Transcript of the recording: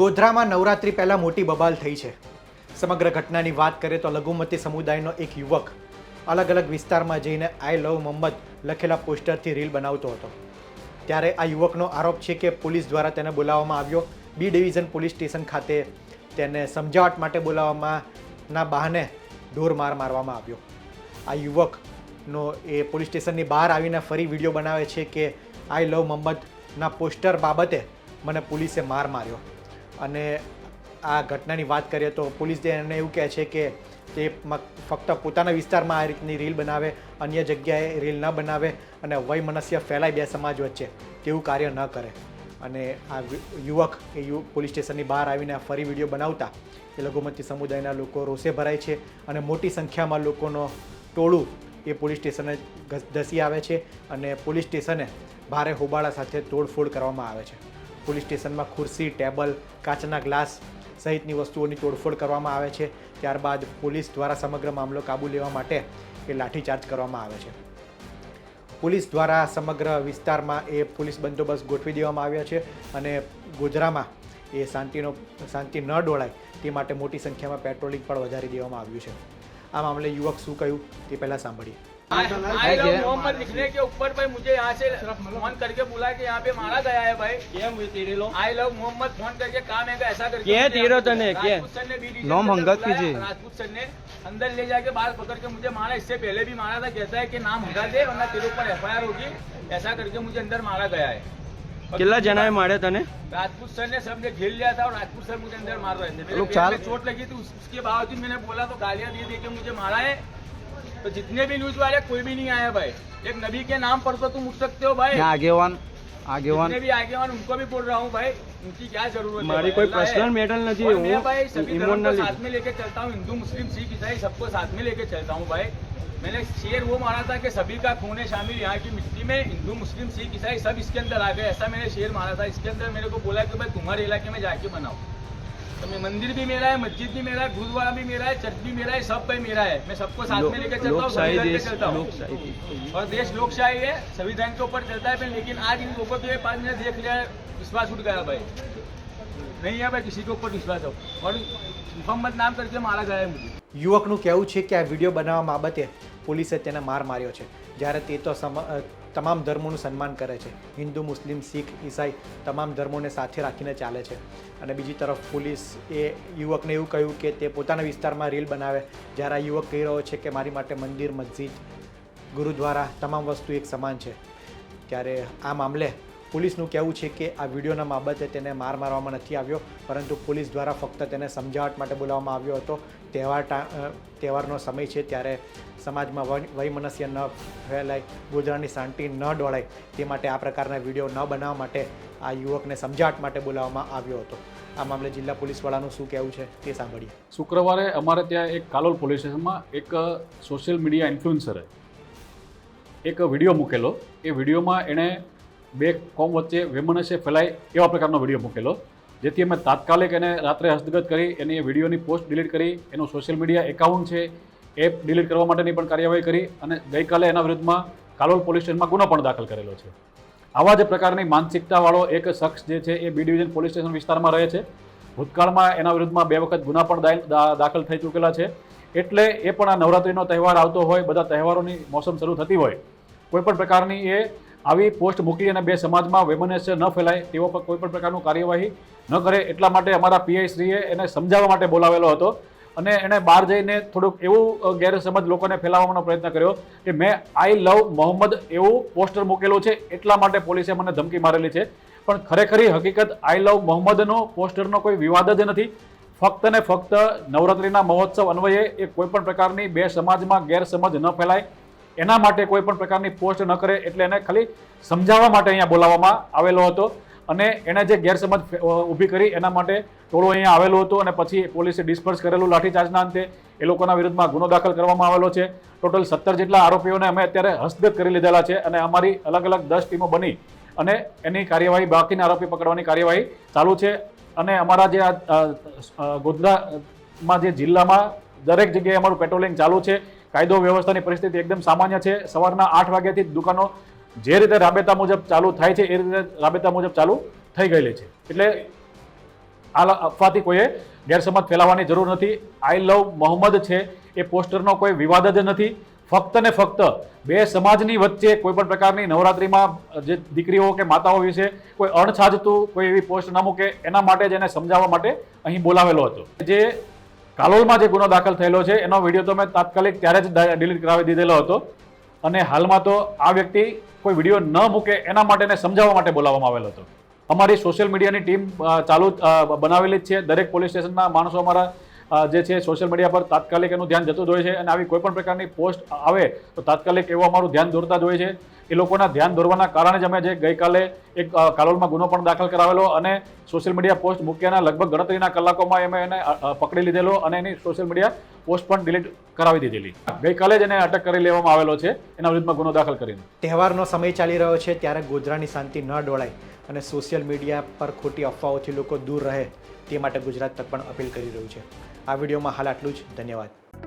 ગોધરામાં નવરાત્રી પહેલાં મોટી બબાલ થઈ છે. સમગ્ર ઘટનાની વાત કરીએ તો લઘુમતી સમુદાયનો એક યુવક અલગ અલગ વિસ્તારમાં જઈને આઈ લવ મોહમ્મદ લખેલા પોસ્ટરથી રીલ બનાવતો હતો. ત્યારે આ યુવકનો આરોપ છે કે પોલીસ દ્વારા તેને બોલાવવામાં આવ્યો. બી ડિવિઝન પોલીસ સ્ટેશન ખાતે તેને સમજાવટ માટે બોલાવવામાં ના બહાને ઢોર માર મારવામાં આવ્યો. આ યુવકનો એ પોલીસ સ્ટેશનની બહાર આવીને ફરી વીડિયો બનાવે છે કે આઈ લવ મોહમ્મદના પોસ્ટર બાબતે મને પોલીસે માર માર્યો. અને આ ઘટનાની વાત કરીએ તો પોલીસ એને એવું કહે છે કે તે ફક્ત પોતાના વિસ્તારમાં આ રીતની રીલ બનાવે, અન્ય જગ્યાએ રીલ ન બનાવે અને વયમનસ્ય ફેલાય બે સમાજ વચ્ચે, તેવું કાર્ય ન કરે. અને આ યુવક એ યુ, પોલીસ સ્ટેશનની બહાર આવીને ફરી વીડિયો બનાવતા. એ લઘુમતી સમુદાયના લોકો રોષે ભરાય છે અને મોટી સંખ્યામાં લોકોનો ટોળું એ પોલીસ સ્ટેશને ધસી આવે છે અને પોલીસ સ્ટેશને ભારે હોબાળા સાથે તોડફોડ કરવામાં આવે છે. પોલીસ સ્ટેશનમાં ખુરશી, ટેબલ, કાચના ગ્લાસ સહિતની વસ્તુઓની તોડફોડ કરવામાં આવે છે. ત્યારબાદ પોલીસ દ્વારા સમગ્ર મામલો કાબૂ લેવા માટે એ લાઠીચાર્જ કરવામાં આવે છે. પોલીસ દ્વારા સમગ્ર વિસ્તારમાં એ પોલીસ બંદોબસ્ત ગોઠવી દેવામાં આવ્યો છે અને ગોધરામાં એ શાંતિનો, શાંતિ ન ડોળાય તે માટે મોટી સંખ્યામાં પેટ્રોલિંગ પણ વધારી દેવામાં આવ્યું છે. આ મામલે યુવક શું કહ્યું તે પહેલાં સાંભળીએ. आई लव मोहम्मद लिखने के ऊपर भाई मुझे यहाँ से फोन करके बोला कि यहाँ पे मारा गया है भाई કેમ તેરે લો आई लव मोहम्मद फोन करके काम है ऐसा करके क्या मुझे तेरा यहाँ पे तने, क्या? राजपूत सर ने भी डीजे नाम के अंदर हंगा बुलाया, कीजिए। राजपूत सर ने अंदर ले जाके बाल पकड़ के मुझे मारा इससे पहले भी मारा था कहता है कि नाम हटा दे वरना तेरे ऊपर एफ होगी ऐसा करके मुझे अंदर मारा गया है और કેટલા જણાએ માર્યા તને राजपूत सर ने सबने घेर लिया था और राजपूत सर मुझे अंदर मार रहे थे मेरे लोग पैर चाल- में चोट लगी थी उस- उसके बावजूद मैंने बोला तो गालियां दे दे के मुझे मारा है तो जितने भी न्यूज वाले कोई भी नहीं आया भाई एक नबी के नाम पर तो तुम उठ सकते हो भाई मैं આગેવાન આગેવાન जितने भी आगे वाले उनको भी बोल रहा हूँ भाई उनकी क्या जरूरत है મારી भाई, કોઈ अल्लाह है। पर्सनल मेटल નથી और मैं હું भाई सभी धर्म को ઇમોશનલી साथ में लेके चलता हूँ हिंदू मुस्लिम सिख ईसाई सबको साथ में लेके चलता हूँ भाई मैंने शेर वो मारा था कि सभी का खून है शामिल यहाँ की मिट्टी में हिंदू मुस्लिम सिख ईसाई सब इसके अंदर आ गए ऐसा मैंने शेर मारा था इसके अंदर मेरे को बोला कि भाई तुम्हारे इलाके में जाके बनाओ तो मैं मंदिर भी मेरा है मस्जिद भी मेरा है गुरुद्वारा भी मेरा है चर्च भी मेरा है सब भाई मेरा है मैं सबको साथ में लेके चलता हूँ લોકશાહી संविधान पे દેશ चलता हूँ લોકશાહી और देश लोकशाही है संविधान के ऊपर चलता है पर लेकिन आज इन लोगों के पास मैंने देख लिया विश्वास उठ गया भाई नहीं है भाई किसी के ऊपर विश्वास हो और मोहम्मद नाम करके मारा गया है मुझे યુવકનું કહેવું છે કે આ વિડીયો બનાવવા બાબતે પોલીસે તેને માર માર્યો છે જ્યારે તે તો સમ અ, તમામ ધર્મોનું સન્માન કરે છે. હિન્દુ, મુસ્લિમ, શીખ, ઈસાઈ તમામ ધર્મોને સાથે રાખીને ચાલે છે. અને બીજી તરફ પોલીસ એ યુવકને એવું કહ્યું કે તે પોતાના વિસ્તારમાં રીલ બનાવે. જ્યારે આ યુવક કહી રહ્યો છે કે મારી માટે મંદિર, મસ્જિદ, ગુરુદ્વારા તમામ વસ્તુ એક સમાન છે. ત્યારે આ મામલે પોલીસનું કહેવું છે કે આ વિડીયોના બાબતે તેને માર મારવામાં નથી આવ્યો, પરંતુ પોલીસ દ્વારા ફક્ત તેને સમજાવટ માટે બોલાવવામાં આવ્યો હતો. તહેવાર તહેવારનો સમય છે ત્યારે સમાજમાં વય- વયમનસ્ય ન ફેલાય ગુજરાતની શાંતિ ન ડોળાય, તે માટે આ પ્રકારના વીડિયો ન બનાવવા માટે આ યુવકને સમજાવટ માટે બોલાવવામાં આવ્યો હતો. આ મામલે જિલ્લા પોલીસ વડાનું શું કહેવું છે તે સાંભળીએ. શુક્રવારે અમારે ત્યાં એક કાલોલ પોલીસ સ્ટેશનમાં એક સોશિયલ મીડિયા ઇન્ફ્લુએન્સરે એક વીડિયો મૂકેલો. એ વિડીયોમાં એણે બે કોમ વચ્ચે વેમનસ્ય ફેલાય એવા પ્રકારનો વીડિયો મૂકેલો, જેથી અમે તાત્કાલિક એને રાત્રે હસ્તગત કરી એની એ વિડીયોની પોસ્ટ ડિલીટ કરી, એનું સોશિયલ મીડિયા એકાઉન્ટ છે, એપ ડિલીટ કરવા માટેની પણ કાર્યવાહી કરી અને ગઈકાલે એના વિરુદ્ધમાં કાલોલ પોલીસ સ્ટેશનમાં ગુનો પણ દાખલ કરેલો છે. આવા જ પ્રકારની માનસિકતાવાળો એક શખ્સ જે છે A B division police station વિસ્તારમાં રહે છે. ભૂતકાળમાં એના વિરુદ્ધમાં બે વખત ગુના પણ દાખલ થઈ ચૂકેલા છે. એટલે એ પણ આ નવરાત્રિનો તહેવાર આવતો હોય, બધા તહેવારોની મોસમ શરૂ થતી હોય. કોઈપણ પ્રકારની એ આવી પોસ્ટ મૂકી અને બે સમાજમાં વેમનસ્ય ન ફેલાય તેવો પણ કોઈ પણ પ્રકારનું કાર્યવાહી ન કરે એટલા માટે અમારા પીઆઈશ્રીએ એને સમજાવવા માટે બોલાવેલો હતો. અને એણે બહાર જઈને થોડુંક એવું ગેરસમજ લોકોને ફેલાવવાનો પ્રયત્ન કર્યો કે મેં આઈ લવ મોહમ્મદ એવું પોસ્ટર મૂકેલું છે એટલા માટે પોલીસે મને ધમકી મારેલી છે. પણ ખરેખરી હકીકત આઈ લવ મોહમ્મદનો પોસ્ટરનો કોઈ વિવાદ જ નથી. ફક્ત ને ફક્ત નવરાત્રિના મહોત્સવ અન્વયે એ કોઈપણ પ્રકારની બે સમાજમાં ગેરસમજ ન ફેલાય. એના માટે કોઈ પણ પ્રકારની પોસ્ટ ન કરે એટલે એને ખાલી સમજાવવા માટે અહીંયા બોલાવવામાં આવેલો હતો. અને એણે જે ગેરસમજ ઊભી કરી એના માટે ટોળો અહીંયા આવેલો હતો અને પછી પોલીસે ડિસ્પર્સ કરેલું લાઠીચાર્જના અંતે એ લોકોના વિરુદ્ધમાં ગુનો દાખલ કરવામાં આવેલો છે. ટોટલ સત્તર જેટલા આરોપીઓને અમે અત્યારે હસ્તગત કરી લીધેલા છે અને અમારી અલગ અલગ દસ ટીમો બની અને એની કાર્યવાહી, બાકીના આરોપી પકડવાની કાર્યવાહી ચાલુ છે. અને અમારા જે આ ગોધરામાં જે જિલ્લામાં દરેક જગ્યાએ અમારું પેટ્રોલિંગ ચાલુ છે. કાયદો વ્યવસ્થાની પરિસ્થિતિ એકદમ સામાન્ય છે. સવારના આઠ વાગ્યાથી દુકાનો જે રીતે રાબેતા મુજબ ચાલુ થાય છે, એ રીતે રાબેતા મુજબ ચાલુ થઈ ગયેલી છે. એટલે આ અફવાથી કોઈએ ગેરસમજ ફેલાવવાની જરૂર નથી. આઈ લવ મોહમ્મદ છે, એ પોસ્ટરનો કોઈ વિવાદ જ નથી. ફક્ત ને ફક્ત બે સમાજની વચ્ચે કોઈ પણ પ્રકારની નવરાત્રિમાં જે દીકરીઓ કે માતાઓ વિશે કોઈ અણછાજતું કોઈ એવી પોસ્ટ ન મૂકે, એના માટે જ એને સમજાવવા માટે અહીં બોલાવેલો હતો. જે કાલોલમાં જે ગુનો દાખલ થયેલો છે, એનો વીડિયો તો મેં તાત્કાલિક ત્યારે જ ડિલીટ કરાવી દીધેલો હતો. અને હાલમાં તો આ વ્યક્તિ કોઈ વીડિયો ન મૂકે એના માટેને સમજાવવા માટે બોલાવવામાં આવેલો હતો. અમારી સોશિયલ મીડિયાની ટીમ ચાલુ બનાવેલી જ છે. દરેક પોલીસ સ્ટેશનના માણસો અમારા જે છે સોશિયલ મીડિયા પર તાત્કાલિક એનું ધ્યાન જતું જ હોય છે અને આવી કોઈ પણ પ્રકારની પોસ્ટ આવે તો તાત્કાલિક એવું અમારું ધ્યાન દોરતા જ હોય છે. એ લોકોના ધ્યાન દોરવાના કારણે જ અમે જે ગઈકાલે એક કાલોલમાં ગુનો પણ દાખલ કરાવેલો અને સોશિયલ મીડિયા પોસ્ટ મૂક્યાના લગભગ ગણતરીના કલાકોમાં અમે એને પકડી લીધેલો અને એની સોશિયલ મીડિયા પોસ્ટ પણ ડિલીટ કરાવી દીધેલી. ગઈકાલે જ એને અટક કરી લેવામાં આવેલો છે. એના વિરુદ્ધમાં ગુનો દાખલ કરીને. તહેવારનો સમય ચાલી રહ્યો છે ત્યારે ગોધરાની શાંતિ ન ડોળાય. અને સોશિયલ મીડિયા પર ખોટી અફવાઓથી લોકો દૂર રહે તે માટે ગુજરાત તક પણ અપીલ કરી રહ્યું છે. આ વિડીયોમાં હાલ આટલું જ. ધન્યવાદ.